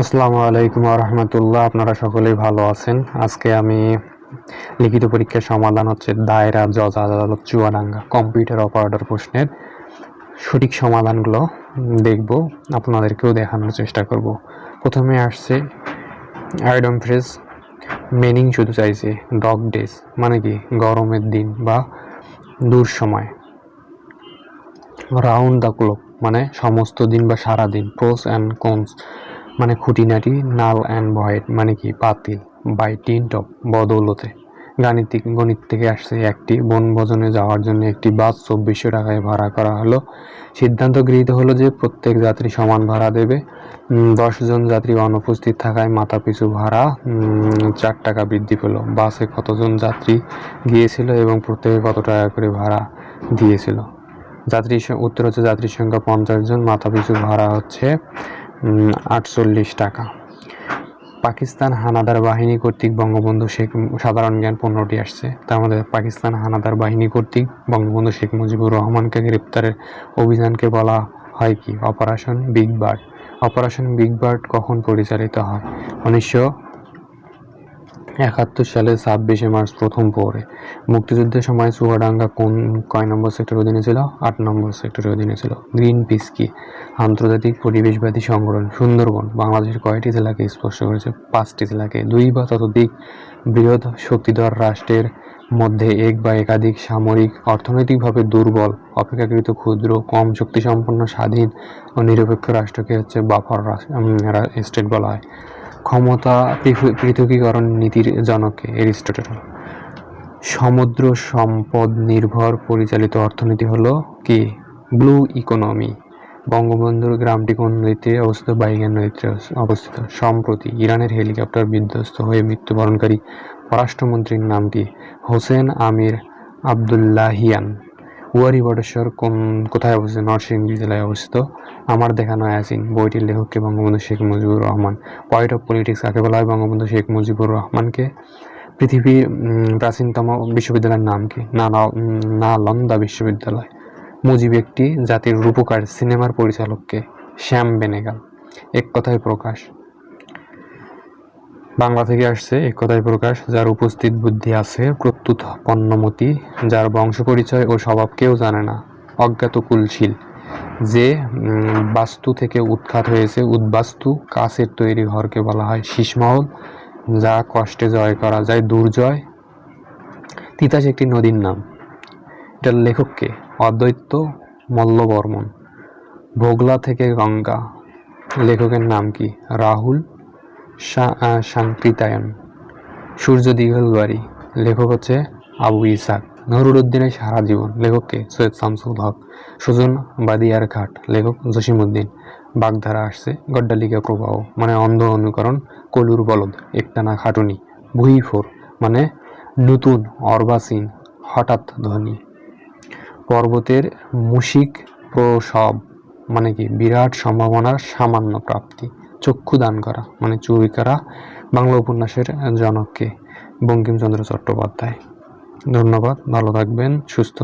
আসসালামু আলাইকুম রহমতুল্লাহ। আপনারা সকলেই ভালো আছেন। আজকে আমি লিখিত পরীক্ষার সমাধান হচ্ছে দায়রা, জজ, আদালত, চুয়াডাঙ্গা, কম্পিউটার অপারেটর প্রশ্নের সঠিক সমাধানগুলো দেখব, আপনাদেরকেও দেখানোর চেষ্টা করব। প্রথমে আসছে আইডম ফ্রেজ, মিনিং শুধু চাইছে ডগ ডেজ মানে কি গরমের দিন বা দূর সময়। রাউন্ড দ্য ক্লক মানে সমস্ত দিন বা সারা দিন প্রোস অ্যান্ড কনস। মানে খুঁটিনাটি নাল অ্যান্ড ভয়েড মানে কি বাতিল বাই টিন্ট অফ বদৌলতে। গাণিতিক গণিত থেকে আসছে একটি বনভোজনে যাওয়ার জন্য একটি বাস চব্বিশশো টাকায় ভাড়া করা হলো। সিদ্ধান্ত গৃহীত হলো যে প্রত্যেক যাত্রী সমান ভাড়া দেবে। দশজন যাত্রী অনুপস্থিত থাকায় মাথা পিছু ভাড়া চার টাকা বৃদ্ধি পেল। বাসে কতজন যাত্রী গিয়েছিল এবং প্রত্যেকে কত টাকা করে ভাড়া দিয়েছিল? যাত্রী উত্তর হচ্ছে যাত্রীর সংখ্যা পঞ্চাশ জন মাথা পিছু ভাড়া হচ্ছে আটচল্লিশ টাকা। পাকিস্তান হানাদার বাহিনী কর্তৃক বঙ্গবন্ধু শেখ সাধারণ জ্ঞান পণ্যটি আসছে। তার মধ্যে পাকিস্তান হানাদার বাহিনী কর্তৃক বঙ্গবন্ধু শেখ মুজিবুর রহমানকে গ্রেপ্তারের অভিযানকে বলা হয় কি? Operation big bird. Operation big bird কখন পরিচালিত হয়? উনিশশো একাত্তর সালে ছাব্বিশে মার্চ প্রথম পরে। মুক্তিযুদ্ধের সময় চুয়াডাঙ্গা কোন, কয় নম্বর সেক্টরের অধীনে ছিল? আট নম্বর সেক্টরের অধীনে ছিল। গ্রিন পিস কি? আন্তর্জাতিক পরিবেশবাদী সংগঠন সুন্দরবন বাংলাদেশের কয়টি জেলাকে স্পর্শ করেছে? পাঁচটি জেলাকে। দুই বা ততোধিক বৃহৎ শক্তিধর রাষ্ট্রের মধ্যে এক বা একাধিক সামরিক, অর্থনৈতিকভাবে দুর্বল, অপেক্ষাকৃত, ক্ষুদ্র, কম শক্তিসম্পন্ন, স্বাধীন ও নিরপেক্ষ রাষ্ট্রকে হচ্ছে বাফার স্টেট বলা হয়। ক্ষমতা পৃথকীকরণ নীতির জনককে এরিস্টটল। সমুদ্র সম্পদ নির্ভর পরিচালিত অর্থনীতি হলো কি? Blue economy. বঙ্গবন্ধুর গ্রামটি কোন নদীতে অবস্থিত? বাইগান নদীতে অবস্থিত। সম্প্রতি ইরানের হেলিকপ্টার বিধ্বস্ত হয়ে মৃত্যুবরণকারী পররাষ্ট্রমন্ত্রীর নামটি Hossein Amir Abdollahian. Wari Bateshwar কোন, কোথায় অবস্থিত? নরসিংদী জেলায় অবস্থিত। আমার দেখানো অ্যাসিন বইটির লেখককে Bangabandhu Sheikh Mujibur Rahman. Point of politics কাকে বলা হয়? বঙ্গবন্ধু শেখ মুজিবুর রহমানকে। পৃথিবীর প্রাচীনতম বিশ্ববিদ্যালয়ের নাম কি? না নালন্দা বিশ্ববিদ্যালয়। মুজিব একটি জাতির রূপকার, সিনেমার পরিচালককে শ্যাম বেনেগাল। এক কথায় প্রকাশ। বাংলা থেকে আসছে এক কথায় প্রকাশ, যার উপস্থিত বুদ্ধি আছে প্রত্যুত পণ্যমতি, যার বংশ পরিচয় ও স্বভাব কেউ জানে না। অজ্ঞাত কুলশীল, যে বাস্তু থেকে উৎখাত হয়েছে। উদ্বাস্তু কাছের তৈরি ঘরকে বলা হয় শীষমহল যা কষ্টে জয় করা যায় দুর্জয়। তিতাস একটি নদীর নাম। এটার লেখককে অদ্বৈত মল্লবর্মন। ভোগলা থেকে গঙ্গা। লেখকের নাম কি? রাহুল সা- আহ, সাংকৃতায়ন সূর্য দিঘলবাড়ি লেখক হচ্ছে আবু ইসাক নহরুদ্দিনের সারা জীবন লেখককে সৈয়দ শামসুল হক সুজন বাদিয়ার ঘাট লেখক জসিমউদ্দিন বাগধারা আসছে গড্ডালিকা প্রবাহ মানে অন্ধ অনুকরণ কলুর বলদ একটানা খাটুনি ভুইফোর মানে নতুন অর্বাসীন হঠাৎ ধ্বনি পর্বতের মুশিক প্রসব মানে কি বিরাট সম্ভাবনার সামান্য প্রাপ্তি। চক্ষু দান করা মানে চুরি করা বাংলা উপন্যাসের জনককে বঙ্কিমচন্দ্র চট্টোপাধ্যায়। ধন্যবাদ, ভালো থাকবেন, সুস্থ